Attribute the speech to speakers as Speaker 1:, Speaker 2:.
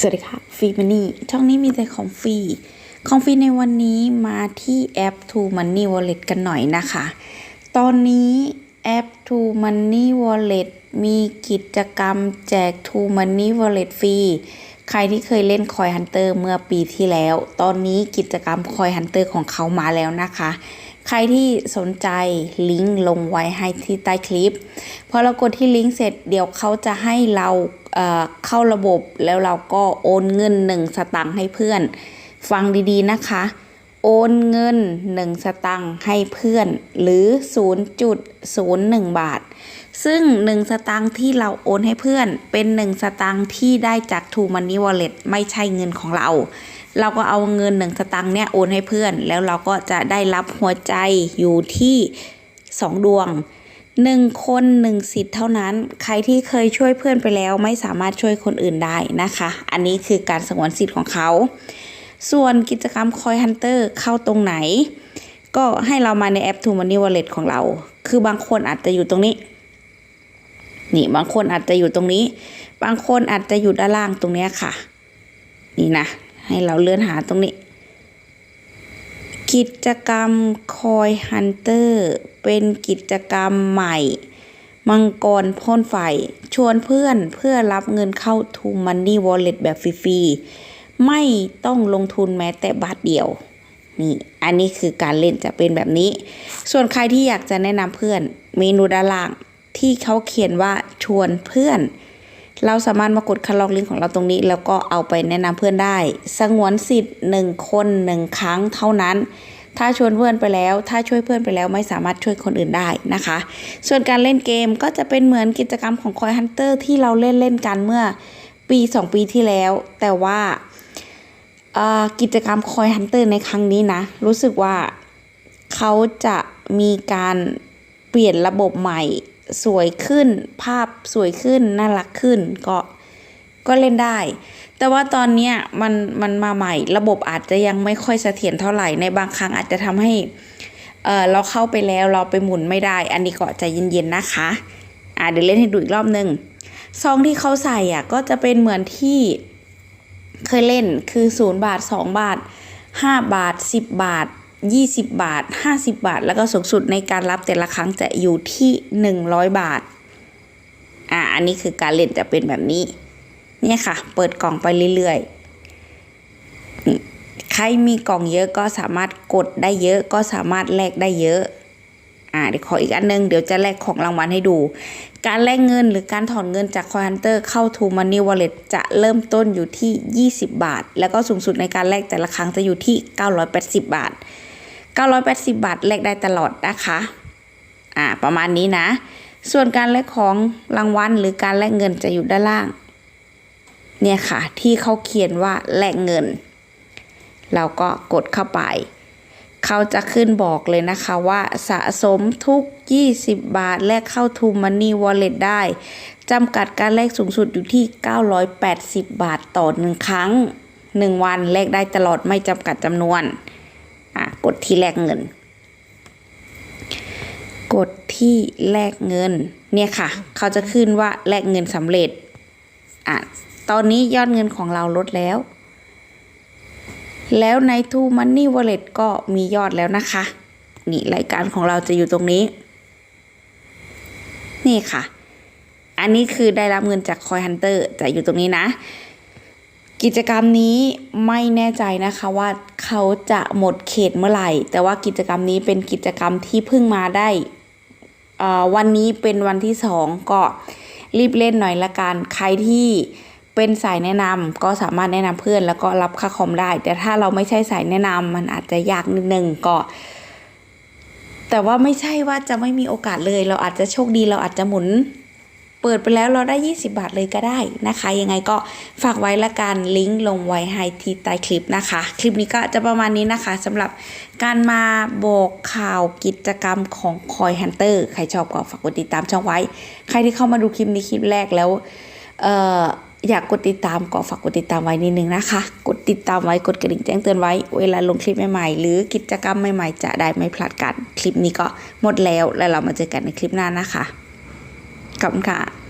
Speaker 1: สวัสดีค่ะฟรีมันนี่ช่องนี้มีแต่ของฟรีของฟรีในวันนี้มาที่แอป To Money Wallet กันหน่อยนะคะ ตอนนี้แอป To Money Wallet มีกิจกรรมแจก To Money Wallet ฟรีใครที่เคยเล่นคอยฮันเตอร์เมื่อปีที่แล้ว ตอนนี้กิจกรรมคอยฮันเตอร์ของเขามาแล้วนะคะ ใครที่สนใจลิงก์ลงไว้ให้ที่ใต้คลิป พอเรากดที่ลิงก์เสร็จเดี๋ยวเขาจะให้เราเเข้าระบบแล้วเราก็โอนเงิน 1 สตังค์ให้เพื่อน ฟังดีๆนะคะ โอนเงิน 1 สตังค์ให้เพื่อน หรือ 0.01 บาท ซึ่ง 1 สตังค์ที่เราโอนให้เพื่อน เป็น 1 สตังค์ที่ได้จาก True Money Wallet ไม่ใช่เงินของเรา เราก็เอาเงิน 1 สตังค์เนี่ยโอนให้เพื่อน แล้วเราก็จะได้รับหัวใจอยู่ที่ 2 ดวงหนึ่งคนหนึ่งสิทธิ์เท่านั้น ใครที่เคยช่วยเพื่อนไปแล้วไม่สามารถช่วยคนอื่นได้นะคะ อันนี้คือการสงวนสิทธิ์ของเขา ส่วนกิจกรรมคอยฮันเตอร์เข้าตรงไหน ก็ให้เรามาในแอป To Money Wallet ของเรา คือบางคนอาจจะอยู่ตรงนี้ นี่บางคนอาจจะอยู่ตรงนี้ บางคนอาจจะอยู่ด้านล่างตรงนี้ค่ะ นี่นะ ให้เราเลื่อนหาตรงนี้ กิจกรรมคอยฮันเตอร์เป็นกิจกรรมใหม่ มังกรพ่นไฟ ชวนเพื่อนเพื่อรับเงินเข้า To Money Wallet แบบฟรีๆ ไม่ต้องลงทุนแม้แต่บาทเดียวนี่ อันนี้คือการเล่นจะเป็นแบบนี้ ส่วนใครที่อยากจะแนะนำเพื่อน เมนูด้านล่าง ที่เขาเขียนว่าชวนเพื่อน เราสามารถมากดคัดลอกลิงก์ของเราตรงนี้ แล้วก็เอาไปแนะนำเพื่อนได้ สงวนสิทธิ์หนึ่งคนหนึ่งครั้งเท่านั้น ถ้าชวนเพื่อนไปแล้ว ถ้าช่วยเพื่อนไปแล้วไม่สามารถช่วยคนอื่นได้นะคะ ส่วนการเล่นเกมก็จะเป็นเหมือนกิจกรรมของคอยฮันเตอร์ที่เราเล่นเล่นกันเมื่อปี 2 ปีที่แล้ว แต่ว่ากิจกรรมคอยฮันเตอร์ในครั้งนี้นะ รู้สึกว่าเขาจะมีการเปลี่ยนระบบใหม่ สวยขึ้น ภาพสวยขึ้น น่ารักขึ้น ก็ก็เล่นได้ แต่ว่าตอนเนี้ยมันมันมาใหม่ ระบบอาจจะยังไม่ค่อยเสถียรเท่าไหร่ ในบางครั้งอาจจะทำให้เออเราเข้าไปแล้วเราไปหมุนไม่ได้ อันนี้ก็ใจเย็นๆนะคะ อ่าเดี๋ยวเล่นให้ดูอีกรอบหนึ่งซองที่เขาใส่อะก็จะเป็นเหมือนที่เคยเล่นคือ 0 บาท 2 บาท 5 บาท 10 บาท 20 บาท 50 บาท แล้วก็สูงสุดในการรับแต่ละครั้งจะอยู่ที่ 100 บาท อ่าอันนี้คือการเล่นจะเป็นแบบนี้ เนี่ยค่ะ เปิดกล่องไปเรื่อยๆ ใครมีกล่องเยอะก็สามารถกดได้เยอะก็สามารถแลกได้เยอะ อ่าเดี๋ยวขออีกอันนึง เดี๋ยวจะแลกของรางวัลให้ดู การแลกเงินหรือการถอนเงินจากคอยฮันเตอร์เข้า To Money Wallet จะเริ่มต้นอยู่ที่ 20 บาท แล้วก็สูงสุดในการแลกแต่ละครั้งจะอยู่ที่ 980 บาท 980 บาทแลกได้ตลอดนะคะอ่าประมาณนี้นะ ส่วนการแลกของรางวัลหรือการแลกเงินจะอยู่ด้านล่าง เนี่ยค่ะ ที่เขาเขียนว่าแลกเงิน เราก็กดเข้าไป เขาจะขึ้นบอกเลยนะคะว่าสะสมทุก 20 บาท แลกเข้า To Money Wallet ได้จำกัดการแลกสูงสุดอยู่ที่ 980 บาทต่อหนึ่งครั้ง 1 วันแลกได้ตลอดไม่จำกัดจำนวน ที่แลกเงิน กดที่แลกเงิน เนี่ยค่ะ เขาจะขึ้นว่าแลกเงินสำเร็จ อะ ตอนนี้ยอดเงินของเราลดแล้ว แล้วใน To Money Wallet ก็มียอดแล้วนะคะ นี่รายการของเราจะอยู่ตรงนี้ นี่ค่ะ อันนี้คือได้รับเงินจาก Coin Hunter จะอยู่ตรงนี้นะ กิจกรรมนี้ไม่แน่ใจนะคะว่าเขาจะหมดเขตเมื่อไหร่ แต่ว่ากิจกรรมนี้เป็นกิจกรรมที่เพิ่งมาได้อ่อวันนี้เป็นวันที่สองก็รีบเล่นหน่อยละกันใครที่เป็นสายแนะนำก็สามารถแนะนำเพื่อนแล้วก็รับค่าคอมได้ แต่ถ้าเราไม่ใช่สายแนะนำมันอาจจะยากนิดนึงก็ แต่ว่าไม่ใช่ว่าจะไม่มีโอกาสเลย เราอาจจะโชคดีเราอาจจะหมุน เปิดไปแล้วเราได้ 20 บาทเลยก็ได้นะคะ ยังไงก็ฝากไว้ละกันลิงก์ลงไว้ให้ที่ใต้คลิปนะคะ คลิปนี้ก็จะประมาณนี้นะคะสำหรับการมาบอกข่าวกิจกรรมของคอยฮันเตอร์ใครชอบก็ฝากกดติดตามช่องไว้ ใครที่เข้ามาดูคลิปนี้คลิปแรกแล้วเอ่ออยากกดติดตามก็ฝากกดติดตามไว้นิดนึงนะคะ กดติดตามไว้กดกระดิ่งแจ้งเตือนไว้ เวลาลงคลิปใหม่ๆ หรือกิจกรรมใหม่ๆ จะได้ไม่พลาดกัน คลิปนี้ก็หมดแล้วแล้วเรามาเจอกันในคลิปหน้านะคะ ขอบคุณค่ะ